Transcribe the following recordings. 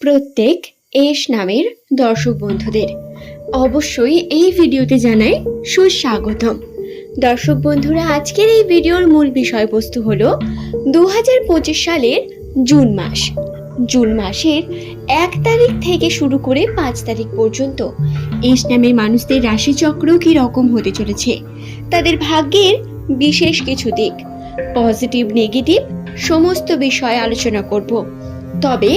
প্রত্যেক এস নামের দর্শক বন্ধুদের। অবশ্যই এই ভিডিওতে জানাই সুস্বাগতম। দর্শক বন্ধুরা, আজকের এই ভিডিওর মূল বিষয়বস্তু হলো দু সালের জুন মাস। জুন মাসের এক তারিখ থেকে শুরু করে পাঁচ তারিখ পর্যন্ত এস নামের মানুষদের রাশিচক্র কী রকম হতে চলেছে, তাদের ভাগ্যের বিশেষ কিছু দিক। পজিটিভ, নেগেটিভ, সমস্ত বিষয়ে আলোচনা করব। তবে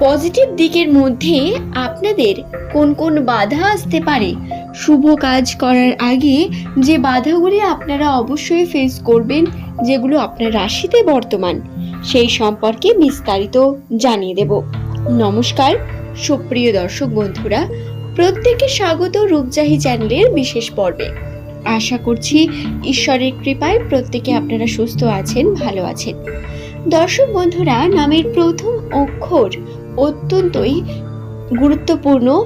পজিটিভ দিকের মধ্যে আপনাদের কোন কোন বাধা আসতে পারে? শুভ কাজ করার আগে যে বাধাগুলি আপনারা অবশ্যই ফেস করবেন, যেগুলো আপনার রাশিতে বর্তমান, সেই সম্পর্কে বিস্তারিত জানিয়ে দেব। নমস্কার, সুপ্রিয় দর্শক বন্ধুরা প্রত্যেকে স্বাগত রূপজাহি চ্যানেলের বিশেষ পর্বে। আশা করছি ঈশ্বরের কৃপায় প্রত্যেকে আপনারা সুস্থ আছেন, ভালো আছেন। দর্শক বন্ধুরা, নামের প্রথম অক্ষর অত্যন্তই গুরুত্বপূর্ণ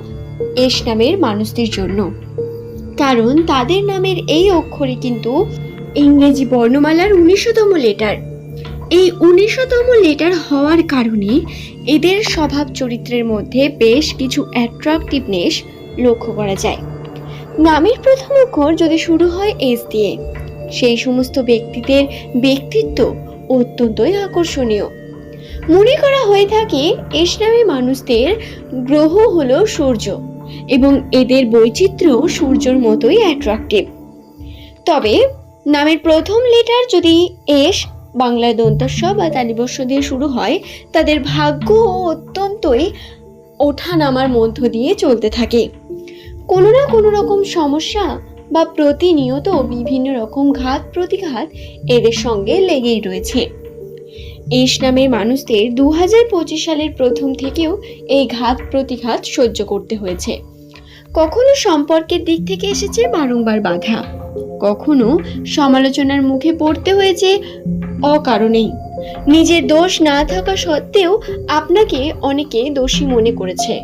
এস নামের মানুষদের জন্য। কারণ তাদের নামের এই অক্ষরে কিন্তু ইংরেজি বর্ণমালার উনিশতম লেটার। এই উনিশতম লেটার হওয়ার কারণে এদের স্বভাব চরিত্রের মধ্যে বেশ কিছু অ্যাট্রাকটিভনেস লক্ষ্য করা যায়। নামের প্রথম অক্ষর যদি শুরু হয় এস দিয়ে, সেই সমস্ত ব্যক্তিদের ব্যক্তিত্ব অত্যন্তই আকর্ষণীয়। মনে করা হয়ে থাকে এস নামে মানুষদের গ্রহ হলো সূর্য এবং এদের বৈচিত্র্য সূর্যর মতোই অ্যাট্রাকটিভ তবে, নামের প্রথম লেটার যদি এস বাংলা দন্তস্ব বা তালিবস্য দিয়ে শুরু হয়, তাদের ভাগ্য অত্যন্তই ওঠা নামার মধ্য দিয়ে চলতে থাকে। কোনো না কোনো রকম সমস্যা বা প্রতিনিয়ত বিভিন্ন রকম ঘাত প্রতিঘাত এদের সঙ্গে লেগেই রয়েছে। এস নামের মানুষদের দু হাজার পঁচিশ সালের প্রথম থেকেও এই ঘাত প্রতিঘাত সহ্য করতে হয়েছে। কখনো সম্পর্কের দিক থেকে এসেছে বারংবার বাধা। কখনো সমালোচনার মুখে পড়তে হয়েছে অকারণেই। নিজের দোষ না থাকা সত্ত্বেও আপনাকে অনেকে দোষী মনে করেছে।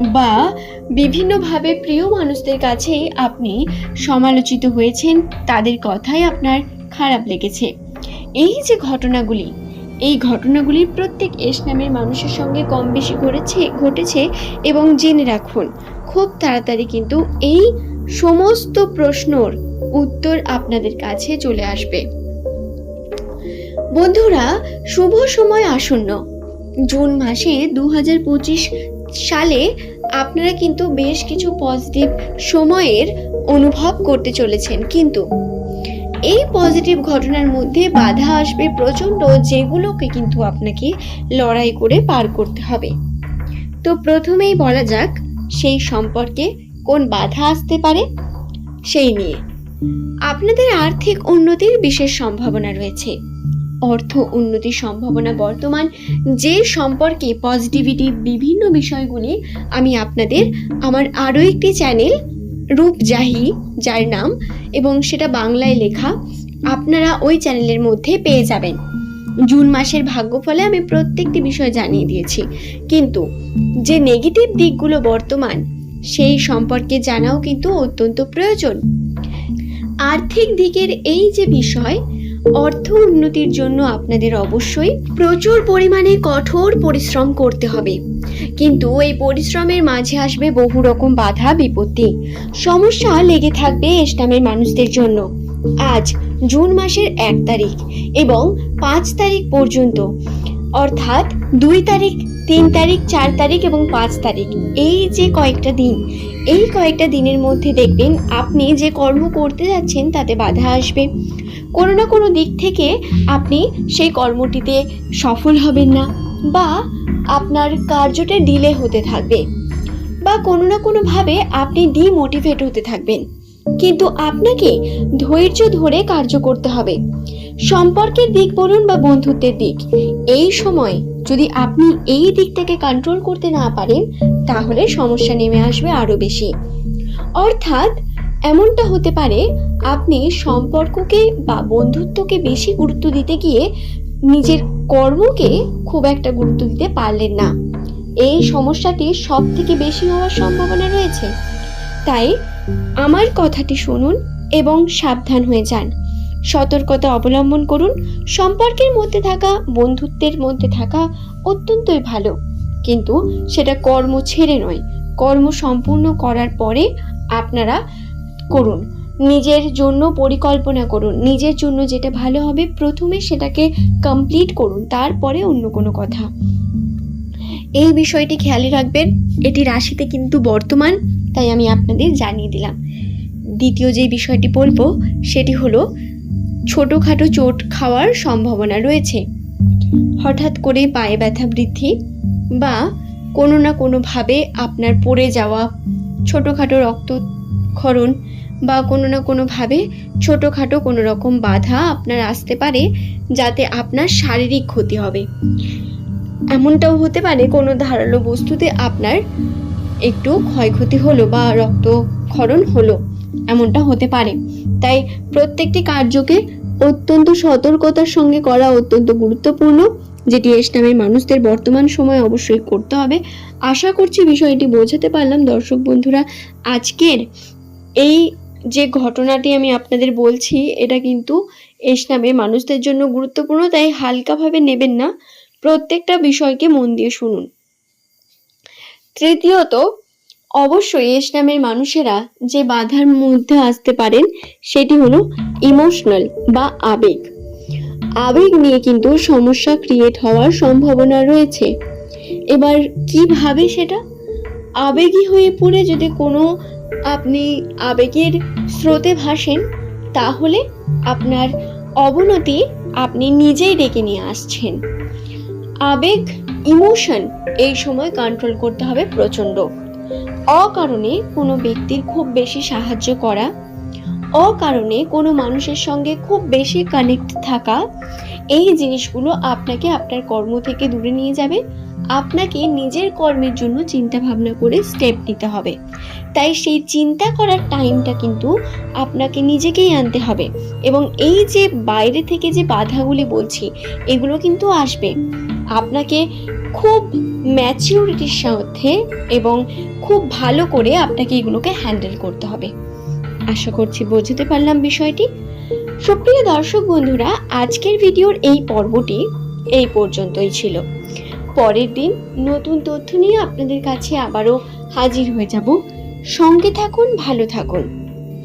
বা বিভিন্নভাবে প্রিয় মানুষদের কাছে আপনি সমালোচিত হয়েছেন, তাদের কথাই আপনার খারাপ লেগেছে। এই যে ঘটনাগুলি এই ঘটনাগুলির প্রত্যেক এস নামের মানুষের সঙ্গে কম বেশি ঘটেছে ঘটেছে এবং জেনে রাখুন, খুব তাড়াতাড়ি কিন্তু এই সমস্ত প্রশ্নর উত্তর আপনাদের কাছে চলে আসবে। বন্ধুরা, শুভ সময় আসন্ন। জুন মাসে দু হাজার পঁচিশ সালে আপনারা কিন্তু বেশ কিছু পজিটিভ সময়ের অনুভব করতে চলেছেন, কিন্তু এই পজিটিভ ঘটনার মধ্যে বাধা আসবে প্রচণ্ড, যেগুলোকে কিন্তু আপনাকে লড়াই করে পার করতে হবে। তো প্রথমেই বলা যাক, সেই সম্পর্কে কোন বাধা আসতে পারে? সেই নিয়ে। আপনাদের আর্থিক উন্নতির বিশেষ সম্ভাবনা রয়েছে। অর্থ উন্নতির সম্ভাবনা বর্তমান, যে সম্পর্কে পজিটিভিটি বিভিন্ন বিষয়গুলি আমি আপনাদের, আমার আরও একটি চ্যানেল রূপজাহি যার নাম এবং সেটা বাংলায় লেখা, আপনারা ওই চ্যানেলের মধ্যে পেয়ে যাবেন। জুন মাসের ভাগ্যফলে আমি প্রত্যেকটি বিষয় জানিয়ে দিয়েছি। কিন্তু যে নেগেটিভ দিকগুলো বর্তমান, সেই সম্পর্কে জানাও কিন্তু অত্যন্ত প্রয়োজন। আর্থিক দিকের এই যে বিষয়, অর্থ উন্নতির জন্য আপনাদের অবশ্যই প্রচুর পরিমাণে কঠোর পরিশ্রম করতে হবে। কিন্তু এই পরিশ্রমের মাঝে আসবে বহু রকম বাধা, বিপত্তি। সমস্যা লেগে থাকবে ইসলামের মানুষদের জন্য। আজ জুন মাসের এক তারিখ এবং পাঁচ তারিখ পর্যন্ত। অর্থাৎ দুই তারিখ, তিন তারিখ, চার তারিখ এবং পাঁচ তারিখ। এই যে কয়েকটা দিন, এই কয়েকটা দিনের মধ্যে দেখবেন আপনি যে কর্ম করতে যাচ্ছেন তাতে বাধা আসবে। কোনো না কোনো দিক থেকে আপনি সেই কর্মটিতে সফল হবেন না। বা আপনার কার্যটা ডিলে হতে থাকবে বা কোনো না কোনোভাবে আপনি ডিমোটিভেট হতে থাকবেন। কিন্তু আপনাকে ধৈর্য ধরে কার্য করতে হবে। সম্পর্কের দিক বলুন বা বন্ধুত্বের দিক, এই সময় যদি আপনি এই দিকটাকে কন্ট্রোল করতে না পারেন, তাহলে সমস্যা নেমে আসবে আরও বেশি। অর্থাৎ এমনটা হতে পারে, আপনি সম্পর্ককে বা বন্ধুত্বকে বেশি গুরুত্ব দিতে গিয়ে নিজের কর্মকে খুব একটা গুরুত্ব দিতে পারলেন না। এই সমস্যাটি সব থেকে বেশি হওয়ার সম্ভাবনা রয়েছে। তাই আমার কথাটি শুনুন এবং সাবধান হয়ে যান। সতর্কতা অবলম্বন করুন। সম্পর্কের মধ্যে থাকা, বন্ধুত্বের মধ্যে থাকা অত্যন্তই ভালো। কিন্তু সেটা কর্ম ছেড়ে নয়। কর্ম সম্পূর্ণ করার পরে আপনারা করুন। নিজের জন্য পরিকল্পনা করুন। নিজের জন্য যেটা ভালো হবে, প্রথমে সেটাকে কমপ্লিট করুন, তারপরে অন্য কোনো কথা। এই বিষয়টি খেয়ালে রাখবেন, এটি রাশিতে কিন্তু বর্তমান, তাই আমি আপনাদের জানিয়ে দিলাম। দ্বিতীয় যে বিষয়টি বলব, সেটি হলো ছোটোখাটো চোট খাওয়ার সম্ভাবনা রয়েছে। হঠাৎ করে পায়ে ব্যথা বৃদ্ধি বা কোনো না কোনোভাবে আপনার পড়ে যাওয়া, ছোটোখাটো রক্তক্ষরণ বা কোনো না কোনোভাবে ছোটোখাটো কোনো রকম বাধা আপনার আসতে পারে যাতে আপনার শারীরিক ক্ষতি হবে। এমনটাও হতে পারে কোনো ধারালো বস্তুতে আপনার একটু ক্ষয়ক্ষতি হলো বা রক্তক্ষরণ হলো, এমনটা হতে পারে। তাই প্রত্যেকটি কার্যকে অত্যন্ত সতর্কতার সঙ্গে করা অত্যন্ত গুরুত্বপূর্ণ, যেটি এস নামের মানুষদের বর্তমান সময়ে অবশ্যই করতে হবে। আশা করছি বিষয়টি বোঝাতে পারলাম। দর্শক বন্ধুরা, আজকের এই যে ঘটনাটি আমি আপনাদের বলছি, এটা কিন্তু এস নামের মানুষদের জন্য গুরুত্বপূর্ণ, তাই হালকাভাবে নেবেন না। প্রত্যেকটা বিষয়কে মন দিয়ে শুনুন। তৃতীয়ত, অবশ্যই এস নামের মানুষেরা যে বাধার মধ্যে আসতে পারেন, সেটি হলো ইমোশনাল বা আবেগ। আবেগ নিয়ে কিন্তু সমস্যা ক্রিয়েট হওয়ার সম্ভাবনা রয়েছে। এবার কীভাবে সেটা? আবেগী হয়ে পড়ে যদি কোনো আপনি আবেগের স্রোতে ভাসেন, তাহলে আপনার অবনতি আপনি নিজেই ডেকে নিয়ে আসছেন। আবেগ, ইমোশন এই সময় কন্ট্রোল করতে হবে প্রচণ্ড। অকারণে কোনো ব্যক্তির খুব বেশি সাহায্য করা, অকারণে কোনো মানুষের সঙ্গে খুব বেশি কানেক্ট থাকা, এই জিনিসগুলো আপনাকে আপনার কর্ম থেকে দূরে নিয়ে যাবে। আপনাকে নিজের কর্মের জন্য চিন্তা ভাবনা করে স্টেপ নিতে হবে। তাই সেই চিন্তা করার টাইমটা কিন্তু আপনাকে নিজেকেই আনতে হবে এবং এই যে বাইরে থেকে যে বাধাগুলি বলছি, এগুলো কিন্তু আসবে। আপনাকে খুব ম্যাচিউরিটির সাথে এবং খুব ভালো করে আপনাকে এগুলোকে হ্যান্ডেল করতে হবে। আশা করছি বোঝাতে পারলাম বিষয়টি। সুপ্রিয় দর্শক বন্ধুরা, আজকের ভিডিওর এই পর্বটি এই পর্যন্তই ছিল। পরের দিন নতুন তথ্য নিয়ে আপনাদের কাছে আবারও হাজির হয়ে যাব। সঙ্গে থাকুন, ভালো থাকুন।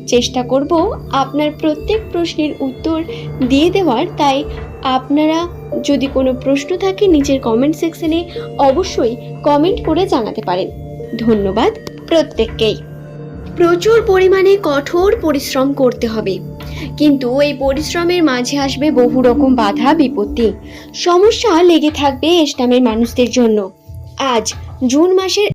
চেষ্টা করব আপনার প্রত্যেক প্রশ্নের উত্তর দিয়ে দেওয়ার, তাই আপনারা যদি কোনো প্রশ্ন থাকে নিজের কমেন্ট সেকশনে অবশ্যই কমেন্ট করে জানাতে পারেন। ধন্যবাদ প্রত্যেককেই। প্রচুর পরিমাণে কঠোর পরিশ্রম করতে হবে। কিন্তু এই পরিশ্রমের মাঝে আসবে বহু রকম বাধা, বিপত্তি। সমস্যা লেগে থাকবে এস্টামের মানুষদের জন্য। আজ জুন মাসের